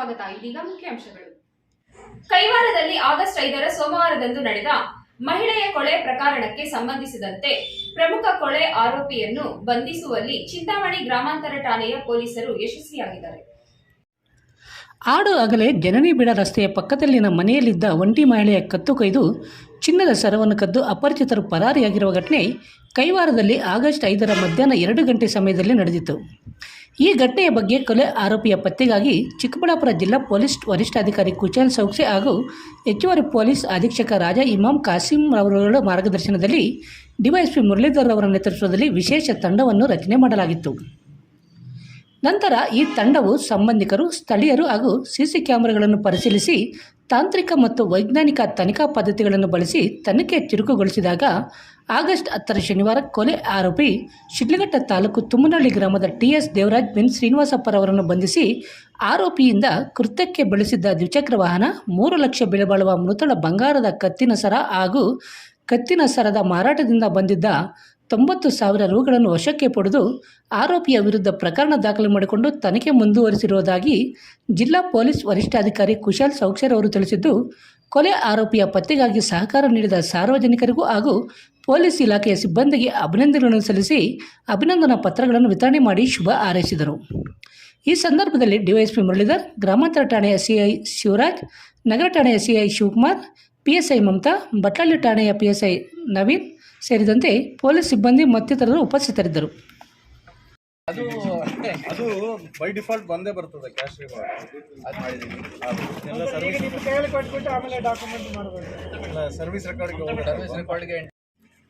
ಸ್ವಾಗತ. ಇದೀಗ ಮುಖ್ಯಾಂಶಗಳು. ಕೈವಾರದಲ್ಲಿ ಆಗಸ್ಟ್ ಐದರ ಸೋಮವಾರದಂದು ನಡೆದ ಮಹಿಳೆಯ ಕೊಳೆ ಪ್ರಕರಣಕ್ಕೆ ಸಂಬಂಧಿಸಿದಂತೆ ಪ್ರಮುಖ ಕೊಳೆ ಆರೋಪಿಯನ್ನು ಬಂಧಿಸುವಲ್ಲಿ ಚಿಂತಾಮಣಿ ಗ್ರಾಮಾಂತರ ಠಾಣೆಯ ಪೊಲೀಸರು ಯಶಸ್ವಿಯಾಗಿದ್ದಾರೆ. ಆಡು ಅಗಲೇ ಜನನಿ ಬಿಡ ರಸ್ತೆಯ ಪಕ್ಕದಲ್ಲಿನ ಮನೆಯಲ್ಲಿದ್ದ ಒಂಟಿ ಮಹಿಳೆಯ ಕತ್ತು ಕೈದು ಚಿನ್ನದ ಸರವನ್ನು ಕದ್ದು ಅಪರಿಚಿತರು ಪರಾರಿಯಾಗಿರುವ ಘಟನೆ ಕೈವಾರದಲ್ಲಿ ಆಗಸ್ಟ್ ಐದರ ಮಧ್ಯಾಹ್ನ ಎರಡು ಗಂಟೆ ಸಮಯದಲ್ಲಿ ನಡೆದಿತ್ತು. ಈ ಘಟನೆಯ ಬಗ್ಗೆ ಕೊಲೆ ಆರೋಪಿಯ ಪತ್ತೆಗಾಗಿ ಚಿಕ್ಕಬಳ್ಳಾಪುರ ಜಿಲ್ಲಾ ಪೊಲೀಸ್ ವರಿಷ್ಠಾಧಿಕಾರಿ ಕುಚಲ್ ಸೌಕ್ಸೆ ಹಾಗೂ ಹೆಚ್ಚುವರಿ ಪೊಲೀಸ್ ಅಧೀಕ್ಷಕ ರಾಜಾ ಇಮಾಮ್ ಕಾಸಿಂ ಅವರುಗಳ ಮಾರ್ಗದರ್ಶನದಲ್ಲಿ ಡಿವೈಎಸ್ಪಿ ಮುರಳೀಧರ್ ಅವರ ನೇತೃತ್ವದಲ್ಲಿ ವಿಶೇಷ ತಂಡವನ್ನು ರಚನೆ ಮಾಡಲಾಗಿತ್ತು. ನಂತರ ಈ ತಂಡವು ಸಂಬಂಧಿಕರು, ಸ್ಥಳೀಯರು ಹಾಗೂ ಸಿಸಿ ಕ್ಯಾಮೆರಾಗಳನ್ನು ಪರಿಶೀಲಿಸಿ ತಾಂತ್ರಿಕ ಮತ್ತು ವೈಜ್ಞಾನಿಕ ತನಿಖಾ ಪದ್ಧತಿಗಳನ್ನು ಬಳಸಿ ತನಿಖೆ ಚುರುಕುಗೊಳಿಸಿದಾಗ ಆಗಸ್ಟ್ ಹತ್ತರ ಶನಿವಾರ ಕೊಲೆ ಆರೋಪಿ ಶಿಡ್ಲಘಟ್ಟ ತಾಲೂಕು ತುಮ್ಮನಹಳ್ಳಿ ಗ್ರಾಮದ ಟಿಎಸ್ ದೇವರಾಜ್ ಬಿನ್ ಶ್ರೀನಿವಾಸಪ್ಪರವರನ್ನು ಬಂಧಿಸಿ ಆರೋಪಿಯಿಂದ ಕೃತ್ಯಕ್ಕೆ ಬಳಸಿದ್ದ ದ್ವಿಚಕ್ರ ವಾಹನ ಮೂರು ಲಕ್ಷ ಬೆಲೆಬಾಳುವ ಮೃತಳ ಬಂಗಾರದ ಕತ್ತಿನ ಸರ ಹಾಗೂ ಕತ್ತಿನ ಸರದ ಮಾರಾಟದಿಂದ ಬಂದಿದ್ದ ತೊಂಬತ್ತು ಸಾವಿರ ರುಗಳನ್ನು ವಶಕ್ಕೆ ಪಡೆದು ಆರೋಪಿಯ ವಿರುದ್ಧ ಪ್ರಕರಣ ದಾಖಲು ಮಾಡಿಕೊಂಡು ತನಿಖೆ ಮುಂದುವರಿಸಿರುವುದಾಗಿ ಜಿಲ್ಲಾ ಪೊಲೀಸ್ ವರಿಷ್ಠಾಧಿಕಾರಿ ಕುಶಾಲ್ ಸೌಕ್ಷರ್ ಅವರು ತಿಳಿಸಿದ್ದು, ಕೊಲೆ ಆರೋಪಿಯ ಪತ್ತೆಗಾಗಿ ಸಹಕಾರ ನೀಡಿದ ಸಾರ್ವಜನಿಕರಿಗೂ ಹಾಗೂ ಪೊಲೀಸ್ ಇಲಾಖೆಯ ಸಿಬ್ಬಂದಿಗೆ ಅಭಿನಂದನೆಗಳನ್ನು ಸಲ್ಲಿಸಿ ಅಭಿನಂದನಾ ಪತ್ರಗಳನ್ನು ವಿತರಣೆ ಮಾಡಿ ಶುಭ ಹಾರೈಸಿದರು. ಈ ಸಂದರ್ಭದಲ್ಲಿ ಡಿವೈಎಸ್ಪಿ ಮುರಳೀಧರ್ ಗ್ರಾಮಾಂತರ ಠಾಣೆಯ ಸಿಐ ಶಿವರಾಜ್ ನಗರ ಠಾಣೆಯ ಸಿಐ ಶಿವಕುಮಾರ್ ಪಿಎಸ್ಐ ಮಮತಾ ಬಟ್ಲಳ್ಳಿ ಠಾಣೆಯ ಪಿಎಸ್ಐ ನವೀನ್ ಸೇರಿದಂತೆ ಪೊಲೀಸ್ ಸಿಬ್ಬಂದಿ ಮತ್ತಿತರರು ಉಪಸ್ಥಿತರಿದ್ದರು. ಅದು ಅದು ಬೈ ಡಿಫಾಲ್ಟ್ ಬಂದೇ ಬರ್ತದೆ ಕ್ಯಾಶ್ ಎಲ್ಲ ಸರ್ವಿಸ್ ರೆಕಾರ್ಡ್ಗೆ ಸರ್ವಿಸ್ ರೆಕಾರ್ಡ್ಗೆ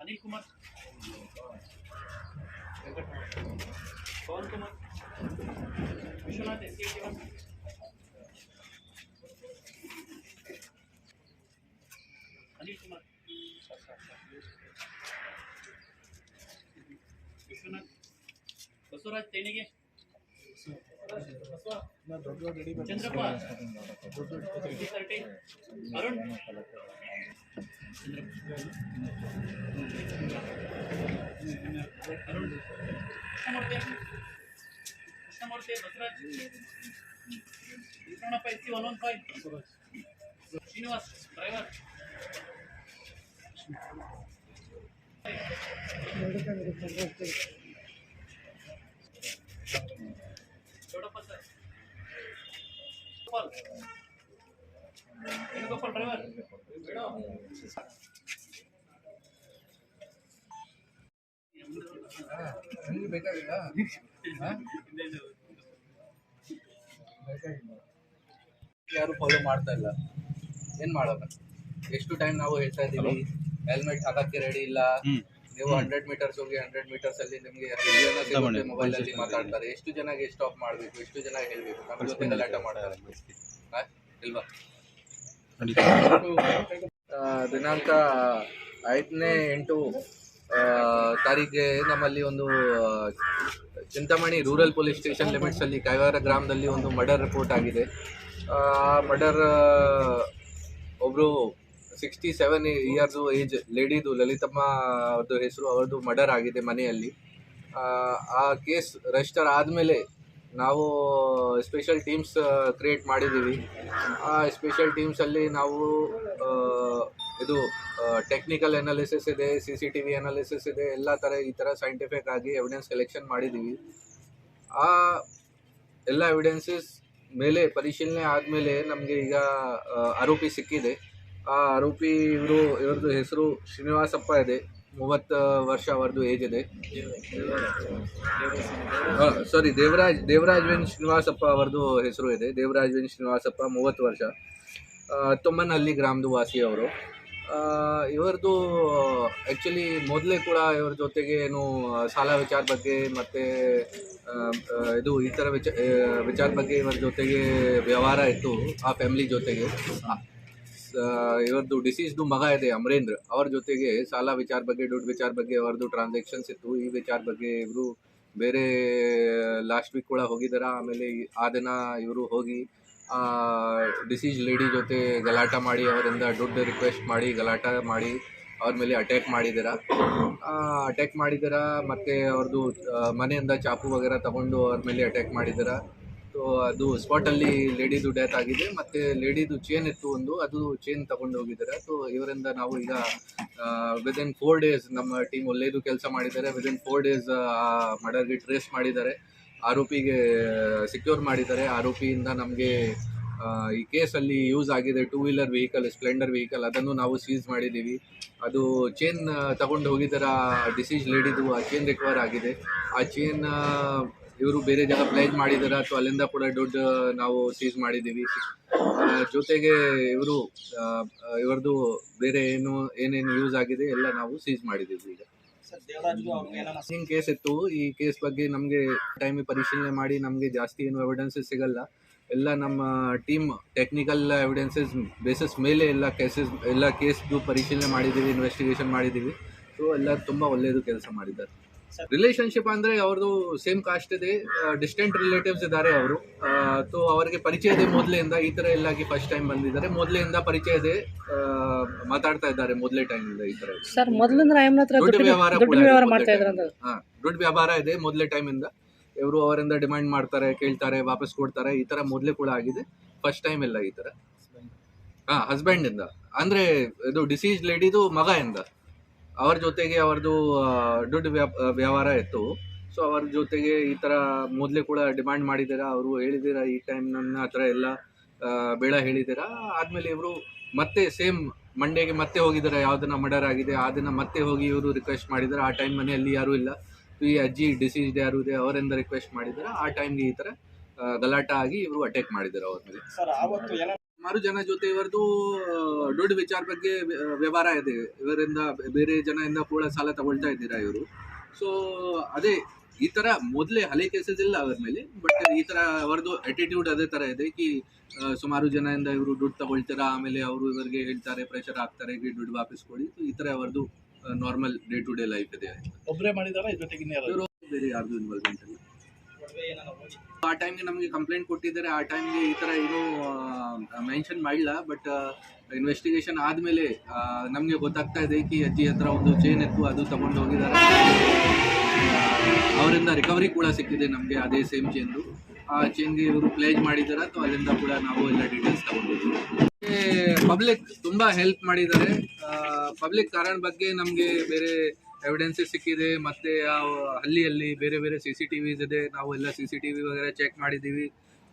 अनिल कुमार पवन Kumar Vishwanath S Anil Kumar Vishwanath. Basavaraj तेनेगे। Chandrapal Arun Arun Krishnamurthy Basraj Krishnappa C one one five Srinivas driver ಬೇಕಾಗಿಲ್ಲ? ಯಾರು ಫಾಲೋ ಮಾಡ್ತಾ ಇಲ್ಲ. ಏನ್ ಮಾಡೋಣ ಎಷ್ಟು ಟೈಮ್ ನಾವು ಹೇಳ್ತಾ ಇದೀವಿ ಹೆಲ್ಮೆಟ್ ಹಾಕಕ್ಕೆ ರೆಡಿ ಇಲ್ಲ. ನೀವು ಹಂಡ್ರೆಡ್ ಮೀಟರ್ಸ್ ಹೋಗಿ ಹಂಡ್ರೆಡ್ ಮೀಟರ್ಸ್ ಅಲ್ಲಿ ನಿಮ್ಗೆ ಮೊಬೈಲ್ ಅಲ್ಲಿ ಮಾತಾಡ್ತಾರೆ. ಎಷ್ಟು ಜನಗೆ ಸ್ಟಾಪ್ ಮಾಡ್ಬೇಕು? ಎಷ್ಟು ಜನ ಹೇಳ್ಬೇಕು? ನಮ್ಮ ಜೊತೆ ಗಲಾಟೆ ಮಾಡ್ತಾರೆ? ಇಲ್ವಾ? ದಿನಾಂಕ ಐದನೇ ಎಂಟು ತಾರೀಕಿಗೆ ನಮ್ಮಲ್ಲಿ ಒಂದು Chintamani rural police station limits ಅಲ್ಲಿ ಕೈವಾರ ಗ್ರಾಮದಲ್ಲಿ ಒಂದು ಮರ್ಡರ್ ರಿಪೋರ್ಟ್ ಆಗಿದೆ. ಆ ಮರ್ಡರ್ ಒಬ್ಬರು ಸಿಕ್ಸ್ಟಿ ಸೆವೆನ್ ಇಯರ್ಸು ಏಜ್ ಲೇಡಿದು ಲಲಿತಮ್ಮ ಅವ್ರದ್ದು ಹೆಸರು ಅವ್ರದ್ದು ಮರ್ಡರ್ ಆಗಿದೆ ಮನೆಯಲ್ಲಿ. ಆ, ಕೇಸ್ ರಿಜಿಸ್ಟರ್ ಆದಮೇಲೆ ನಾವು ಸ್ಪೆಷಲ್ ಟೀಮ್ಸ್ ಕ್ರಿಯೇಟ್ ಮಾಡಿದ್ದೀವಿ. ಆ ಸ್ಪೆಷಲ್ ಟೀಮ್ಸಲ್ಲಿ ನಾವು ಇದು ಟೆಕ್ನಿಕಲ್ ಅನಾಲಿಸಿಸ್ ಇದೆ C C T V analysis ಇದೆ ಎಲ್ಲ ಥರ ಈ ಥರ ಸೈಂಟಿಫಿಕ್ ಆಗಿ ಎವಿಡೆನ್ಸ್ ಸೆಲೆಕ್ಷನ್ ಮಾಡಿದ್ದೀವಿ ಆ ಎಲ್ಲ ಎವಿಡೆನ್ಸಸ್ ಮೇಲೆ ಪರಿಶೀಲನೆ ಆದಮೇಲೆ ನಮಗೆ ಈಗ ಆರೋಪಿ ಸಿಕ್ಕಿದೆ. ಆ ಆರೋಪಿ ಇವರು ಇವ್ರದ್ದು ಹೆಸರು ಶ್ರೀನಿವಾಸಪ್ಪ ಇದೆ. ಮೂವತ್ತು ವರ್ಷ ಅವರದ್ದು ಏಜ್ ಇದೆ. ಸಾರಿ ದೇವರಾಜ್ ದೇವರಾಜ್ ವೆನ್ ಶ್ರೀನಿವಾಸಪ್ಪ ಅವರದು ಹೆಸರು ಇದೆ. ದೇವರಾಜ್ ವೆನ್ ಶ್ರೀನಿವಾಸಪ್ಪ ಮೂವತ್ತು ವರ್ಷ. ತೊಮ್ಮನಹಳ್ಳಿ ಗ್ರಾಮದ ವಾಸಿ ಅವರು ಇವರದು ಆ್ಯಕ್ಚುಲಿ ಮೊದಲೇ ಕೂಡ ಇವ್ರ ಜೊತೆಗೆ ಏನು ಸಾಲ ವಿಚಾರ ಬಗ್ಗೆ ಮತ್ತು ಇದು ಈ ಥರ ವಿಚ ವಿಚಾರ ಬಗ್ಗೆ ಇವರ ಜೊತೆಗೆ ವ್ಯವಹಾರ ಇತ್ತು ಆ ಫ್ಯಾಮಿಲಿ ಜೊತೆಗೆ. ಇವರದು ಡಿಸೀಸ್ದು ಮಗ ಇದೆ ಅಮರೇಂದ್ರ. ಅವ್ರ ಜೊತೆಗೆ ಸಾಲ ವಿಚಾರ ಬಗ್ಗೆ ದುಡ್ಡು ವಿಚಾರ ಬಗ್ಗೆ ಅವ್ರದ್ದು ಟ್ರಾನ್ಸಾಕ್ಷನ್ಸ್ ಇತ್ತು. ಈ ವಿಚಾರ ಬಗ್ಗೆ ಇವರು ಬೇರೆ ಲಾಸ್ಟ್ ವೀಕ್ ಕೂಡ ಹೋಗಿದ್ದಾರೆ ಆಮೇಲೆ ಆ ದಿನ ಇವರು ಹೋಗಿ ಡಿಸೀಸ್ ಲೇಡಿ ಜೊತೆ ಗಲಾಟ ಮಾಡಿ, ಅವರಿಂದ ದುಡ್ಡು ರಿಕ್ವೆಸ್ಟ್ ಮಾಡಿ, ಗಲಾಟ ಮಾಡಿ, ಅವ್ರ ಮೇಲೆ ಅಟ್ಯಾಕ್ ಮಾಡಿದ್ದೀರ? ಅಟ್ಯಾಕ್ ಮಾಡಿದ್ದೀರ? ಮತ್ತು ಅವ್ರದ್ದು ಮನೆಯಿಂದ ಚಾಕು ವಗೇರ ತಗೊಂಡು ಅವ್ರ ಮೇಲೆ ಅಟ್ಯಾಕ್ ಮಾಡಿದ್ದೀರ? ಸೊ ಅದು ಸ್ಪಾಟಲ್ಲಿ ಲೇಡಿದು ಡೆತ್ ಆಗಿದೆ, ಮತ್ತು ಲೇಡಿದು ಚೇನ್ ಇತ್ತು ಒಂದು, ಅದು ಚೇನ್ ತಗೊಂಡು ಹೋಗಿದ್ದಾರೆ? ಸೊ ಇವರಿಂದ ನಾವು ಈಗ ವಿದಿನ್ ಫೋರ್ ಡೇಸ್ ನಮ್ಮ ಟೀಮ್ ಒಳ್ಳೆಯದು ಕೆಲಸ ಮಾಡಿದ್ದಾರೆ ವಿದಿನ್ ಫೋರ್ ಡೇಸ್ ಆ ಮರ್ಡರ್ಗೆ ಟ್ರೇಸ್ ಮಾಡಿದ್ದಾರೆ. ಆರೋಪಿಗೆ ಸಿಕ್ಯೂರ್ ಮಾಡಿದ್ದಾರೆ. ಆರೋಪಿಯಿಂದ ನಮಗೆ ಈ ಕೇಸಲ್ಲಿ ಯೂಸ್ ಆಗಿದೆ two wheeler vehicle Splendor vehicle ಅದನ್ನು ನಾವು ಸೀಸ್ ಮಾಡಿದ್ದೀವಿ. ಅದು ಚೇನ್ ತಗೊಂಡು ಹೋಗಿದ್ದರ ಡಿಸೀಸ್ ಲೇಡಿದು ಆ ಚೇನ್ ರಿಕವರ್ ಆಗಿದೆ. ಆ ಚೇನ್ ಇವರು ಬೇರೆ ಜಾಗ ಪ್ಲೇಜ್ ಮಾಡಿದಾರ ಅಥವಾ ಅಲ್ಲಿಂದ ಕೂಡ ದುಡ್ಡು ನಾವು ಸೀಸ್ ಮಾಡಿದ್ದೀವಿ. ಜೊತೆಗೆ ಇವರು ಇವರದು ಬೇರೆ ಏನು, ಏನೇನು ಯೂಸ್ ಆಗಿದೆ ಎಲ್ಲ ನಾವು ಸೀಸ್ ಮಾಡಿದ್ದೀವಿ ಈಗ. ಹಿಂಗ್ ಕೇಸ್ ಇತ್ತು. ಈ ಕೇಸ್ ಬಗ್ಗೆ ನಮಗೆ ಟೈಮ್ ಪರಿಶೀಲನೆ ಮಾಡಿ ನಮಗೆ ಜಾಸ್ತಿ ಏನು ಎವಿಡೆನ್ಸಸ್ ಸಿಗಲ್ಲ. ಎಲ್ಲ ನಮ್ಮ ಟೀಮ್ ಟೆಕ್ನಿಕಲ್ ಎವಿಡೆನ್ಸಸ್ ಬೇಸಿಸ್ ಮೇಲೆ ಎಲ್ಲ ಕೇಸಸ್ ಎಲ್ಲ ಕೇಸ್ದು ಪರಿಶೀಲನೆ ಮಾಡಿದ್ದೀವಿ ಇನ್ವೆಸ್ಟಿಗೇಷನ್ ಮಾಡಿದ್ದೀವಿ. ಸೊ ಎಲ್ಲ ತುಂಬ ಒಳ್ಳೆಯದು ಕೆಲಸ ಮಾಡಿದ್ದಾರೆ. ರಿಲೇಶನ್ಶಿಪ್ ಅಂದ್ರೆ ಅವ್ರದ್ದು ಸೇಮ್ ಕಾಸ್ಟ್ ಇದೆ ಡಿಸ್ಟೆಂಟ್ ರಿಲೇಟಿವ್ಸ್ ಇದ್ದಾರೆ ಅವರು. ಸೊ ಅವರಿಗೆ ಪರಿಚಯ ಇದೆ ಮೊದಲಿಂದ ಈ ತರ ಎಲ್ಲಾಗಿ ಫಸ್ಟ್ ಟೈಮ್ ಬಂದಿದ್ದಾರೆ. ಮೊದಲಿಂದ ಪರಿಚಯ ಇದೆ ಮಾತಾಡ್ತಾ ಇದ್ದಾರೆ ಮೊದಲೇ ಟೈಮ್ ಇಂದ ಈ ತರ ಸರ್ ಮೊದಲಿಂದ ದುಡ್ಡು ವ್ಯವಹಾರ ಇದೆ ಮೊದ್ಲೇ ವ್ಯವಹಾರ ಇದೆ ಇವರು ಅವರಿಂದ ಡಿಮ್ಯಾಂಡ್ ಮಾಡ್ತಾರೆ ಕೇಳ್ತಾರೆ ವಾಪಸ್ ಕೊಡ್ತಾರೆ ಈ ತರ ಮೊದಲೇ ಕೂಡ ಆಗಿದೆ. ಫಸ್ಟ್ ಟೈಮ್ ಇಲ್ಲ ಈ ತರ. ಹಾ ಹಸ್ಬೆಂಡ್ ಇಂದ. ಅಂದ್ರೆ ಇದು ಡಿಸೀಸ್ ಲೇಡಿದು ಮಗ ಇಂದ. ಅವ್ರ ಜೊತೆಗೆ ಅವ್ರದ್ದು ದುಡ್ಡು ವ್ಯವಹಾರ ಇತ್ತು. ಸೊ ಅವ್ರ ಜೊತೆಗೆ ಈ ತರ ಮೊದಲೇ ಕೂಡ ಡಿಮ್ಯಾಂಡ್ ಮಾಡಿದ್ದೀರಾ? ಅವರು ಹೇಳಿದ್ದೀರಾ ಈ ಟೈಮ್ ನನ್ನ ಹತ್ರ ಎಲ್ಲ ಬೇಡ ಹೇಳಿದ್ದೀರಾ? ಆದ್ಮೇಲೆ ಇವರು ಮತ್ತೆ ಸೇಮ್ ಮಂಡೇಗೆ ಮತ್ತೆ ಹೋಗಿದ್ದಾರೆ. ಯಾವ್ದನ್ನ ಮರ್ಡರ್ ಆಗಿದೆ ಆ ಮತ್ತೆ ಹೋಗಿ ಇವರು ರಿಕ್ವೆಸ್ಟ್ ಮಾಡಿದ್ದಾರೆ. ಆ ಟೈಮ್ ಮನೆಯಲ್ಲಿ ಯಾರೂ ಇಲ್ಲ. ಈ ಅಜ್ಜಿ ಡಿಸೀಸ್ಡ್ ಯಾರು ಇದೆ ಅವರಿಂದ ರಿಕ್ವೆಸ್ಟ್ ಮಾಡಿದ್ದಾರೆ. ಆ ಟೈಮ್ಗೆ ಈ ಥರ ಆ, ಗಲಾಟ ಆಗಿ ಇವರು ಅಟ್ಯಾಕ್ ಮಾಡಿದ್ದಾರೆ ಅವ್ರ ಮೇಲೆ. ಸುಮಾರು ಜನ ಜೊತೆ ಇವರದು ದೊಡ್ಡ ವಿಚಾರ ಬಗ್ಗೆ ವ್ಯವಹಾರ ಇದೆ. ಇವರಿಂದ ಬೇರೆ ಜನರಿಂದ ಕೂಡ ಸಾಲ ತಗೊಳ್ತಾ ಇದ್ದೀರಾ ಇವರು? ಸೊ ಅದೇ ಈ ತರ ಮೊದಲೇ ಹಳೆ ಕೇಸಸ್ ಇಲ್ಲ ಅವ್ರ ಮೇಲೆ ಬಟ್ ಈ ತರ ಅವರದು ಅಟಿಟ್ಯೂಡ್ ಅದೇ ತರ ಇದೆ ಕಿ ಸುಮಾರು ಜನದಿಂದ ಇವರು ದುಡ್ಡು ತಗೊಳ್ತೀರಾ? ಆಮೇಲೆ ಅವರು ಇವರಿಗೆ ಹೇಳ್ತಾರೆ ಪ್ರೆಷರ್ ಹಾಕ್ತಾರೆ ದುಡ್ಡು ವಾಪಸ್ ಕೊಡಿ. ಈ ತರ ಅವರದು normal day to day life ಇದೆ. ಒಬ್ಬರೇ ಮಾಡಿದಾರ? ಇವರು ಬೇರೆ ಯಾರ್ದು ಇನ್ವಾಲ್ವ್ಮೆಂಟ್ ಇಲ್ಲ. ಆ ಟೈಮ್ಗೆ ನಮಗೆ ಕಂಪ್ಲೇಂಟ್ ಕೊಟ್ಟಿದ್ದಾರೆ. ಆ ಟೈಮ್ಗೆ ಈ ಥರ ಏನೂ ಮೆನ್ಷನ್ ಮಾಡಿಲ್ಲ. ಬಟ್ ಇನ್ವೆಸ್ಟಿಗೇಷನ್ ಆದಮೇಲೆ ನಮಗೆ ಗೊತ್ತಾಗ್ತಾ ಇದೆ ಕಿ ಅಜ್ಜಿ ಹತ್ರ ಒಂದು ಚೇನ್ ಎತ್ತು ಅದು ತಗೊಂಡು ಹೋಗಿದ್ದಾರೆ. ಅವರಿಂದ ರಿಕವರಿ ಕೂಡ ಸಿಕ್ಕಿದೆ ನಮಗೆ. ಅದೇ ಸೇಮ್ ಚೇನ್ದು ಆ ಚೇನ್ಗೆ ಇವರು ಪ್ಲೇಜ್ ಮಾಡಿದ್ದಾರೆ. ಅಥವಾ ಅದರಿಂದ ಕೂಡ ನಾವು ಎಲ್ಲ ಡೀಟೇಲ್ಸ್ ತಗೊಂಡಿದ್ದೀವಿ. ಪಬ್ಲಿಕ್ ತುಂಬ ಹೆಲ್ಪ್ ಮಾಡಿದ್ದಾರೆ. ಪಬ್ಲಿಕ್ ಕಾರಣ ಬಗ್ಗೆ ನಮಗೆ ಬೇರೆ ಎವಿಡೆನ್ಸಸ್ ಸಿಕ್ಕಿದೆ, ಮತ್ತೆ ಹಳ್ಳಿಯಲ್ಲಿ ಬೇರೆ ಬೇರೆ ಸಿ ಸಿ ಟಿ ವಿಸ್ ಇದೆ. ನಾವು ಎಲ್ಲ ಸಿ ಸಿ ಟಿ ವಿ ವಗೇರೆ ಚೆಕ್ ಮಾಡಿದ್ದೀವಿ.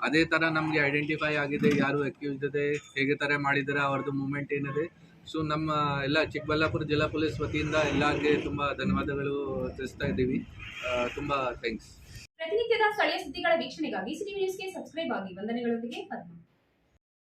ಅದೇ ಥರ ನಮಗೆ ಐಡೆಂಟಿಫೈ ಆಗಿದೆ, ಯಾರು ಅಕ್ಯೂಸ್ ಇದೆ, ಹೇಗೆ ಥರ ಮಾಡಿದ್ದಾರೆ ಅವ್ರದ್ದು ಮೂಮೆಂಟ್ ಏನಿದೆ. ಸೊ ನಮ್ಮ ಎಲ್ಲ ಚಿಕ್ಕಬಳ್ಳಾಪುರ ಜಿಲ್ಲಾ ಪೊಲೀಸ್ ವತಿಯಿಂದ ಎಲ್ಲರಿಗೆ ತುಂಬ ಧನ್ಯವಾದಗಳು ತಿಳಿಸ್ತಾ ಇದ್ದೀವಿ. ತುಂಬ ಥ್ಯಾಂಕ್ಸ್ ಪ್ರತಿನಿತ್ಯದ ಸ್ಥಳೀಯ ಸುದ್ದಿಗಳ ವೀಕ್ಷಣೆಗಾಗಿ ಸಿಟಿ ನ್ಯೂಸ್ಗೆ ಸಬ್ಸ್ಕ್ರೈಬ್ ಆಗಿ. ವಂದನೆಗಳೊಂದಿಗೆ, ಪದ್ಮ.